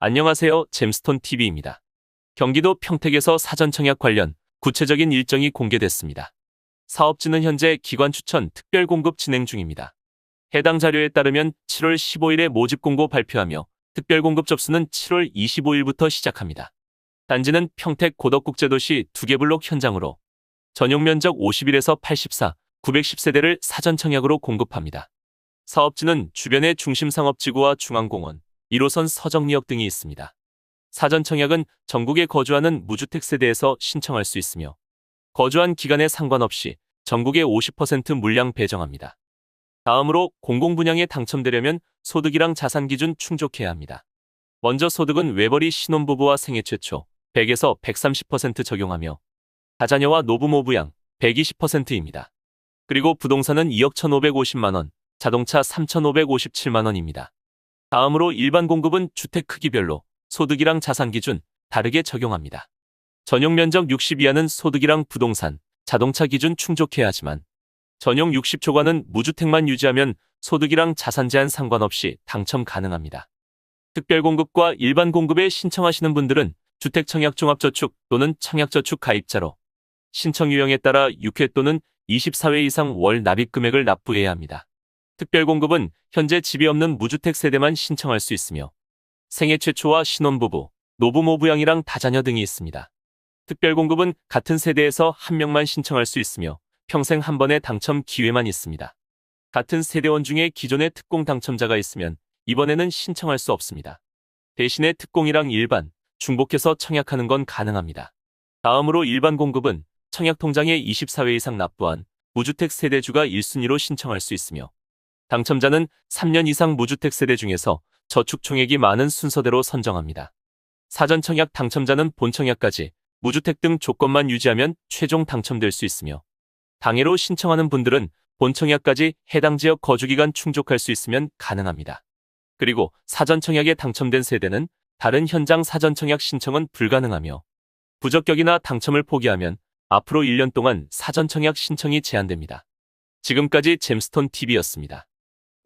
안녕하세요. 잼스톤 TV입니다. 경기도 평택에서 사전 청약 관련 구체적인 일정이 공개됐습니다. 사업지는 현재 기관 추천 특별 공급 진행 중입니다. 해당 자료에 따르면 7월 15일에 모집 공고 발표하며 특별 공급 접수는 7월 25일부터 시작합니다. 단지는 평택 고덕국제도시 두개 블록 현장으로 전용 면적 51에서 84, 910세대를 사전 청약으로 공급합니다. 사업지는 주변의 중심 상업지구와 중앙공원, 1호선 서정리역 등이 있습니다. 사전 청약은 전국에 거주하는 무주택 세대에서 신청할 수 있으며 거주한 기간에 상관없이 전국에 50% 물량 배정합니다. 다음으로 공공분양에 당첨되려면 소득이랑 자산 기준 충족해야 합니다. 먼저 소득은 외벌이 신혼부부와 생애 최초 100에서 130% 적용하며 다자녀와 노부모 부양 120%입니다. 그리고 부동산은 2억 1,550만 원, 자동차 3,557만 원입니다. 다음으로 일반 공급은 주택 크기별로 소득이랑 자산 기준 다르게 적용합니다. 전용 면적 60 이하는 소득이랑 부동산, 자동차 기준 충족해야 하지만 전용 60 초과는 무주택만 유지하면 소득이랑 자산 제한 상관없이 당첨 가능합니다. 특별 공급과 일반 공급에 신청하시는 분들은 주택 청약 종합저축 또는 청약저축 가입자로 신청 유형에 따라 6회 또는 24회 이상 월 납입 금액을 납부해야 합니다. 특별 공급은 현재 집이 없는 무주택 세대만 신청할 수 있으며 생애 최초와 신혼부부, 노부모 부양이랑 다자녀 등이 있습니다. 특별 공급은 같은 세대에서 한 명만 신청할 수 있으며 평생 한 번의 당첨 기회만 있습니다. 같은 세대원 중에 기존의 특공 당첨자가 있으면 이번에는 신청할 수 없습니다. 대신에 특공이랑 일반, 중복해서 청약하는 건 가능합니다. 다음으로 일반 공급은 청약통장에 24회 이상 납부한 무주택 세대주가 1순위로 신청할 수 있으며 당첨자는 3년 이상 무주택 세대 중에서 저축 총액이 많은 순서대로 선정합니다. 사전 청약 당첨자는 본 청약까지 무주택 등 조건만 유지하면 최종 당첨될 수 있으며 당해로 신청하는 분들은 본 청약까지 해당 지역 거주기간 충족할 수 있으면 가능합니다. 그리고 사전 청약에 당첨된 세대는 다른 현장 사전 청약 신청은 불가능하며 부적격이나 당첨을 포기하면 앞으로 1년 동안 사전 청약 신청이 제한됩니다. 지금까지 잼스톤 TV였습니다.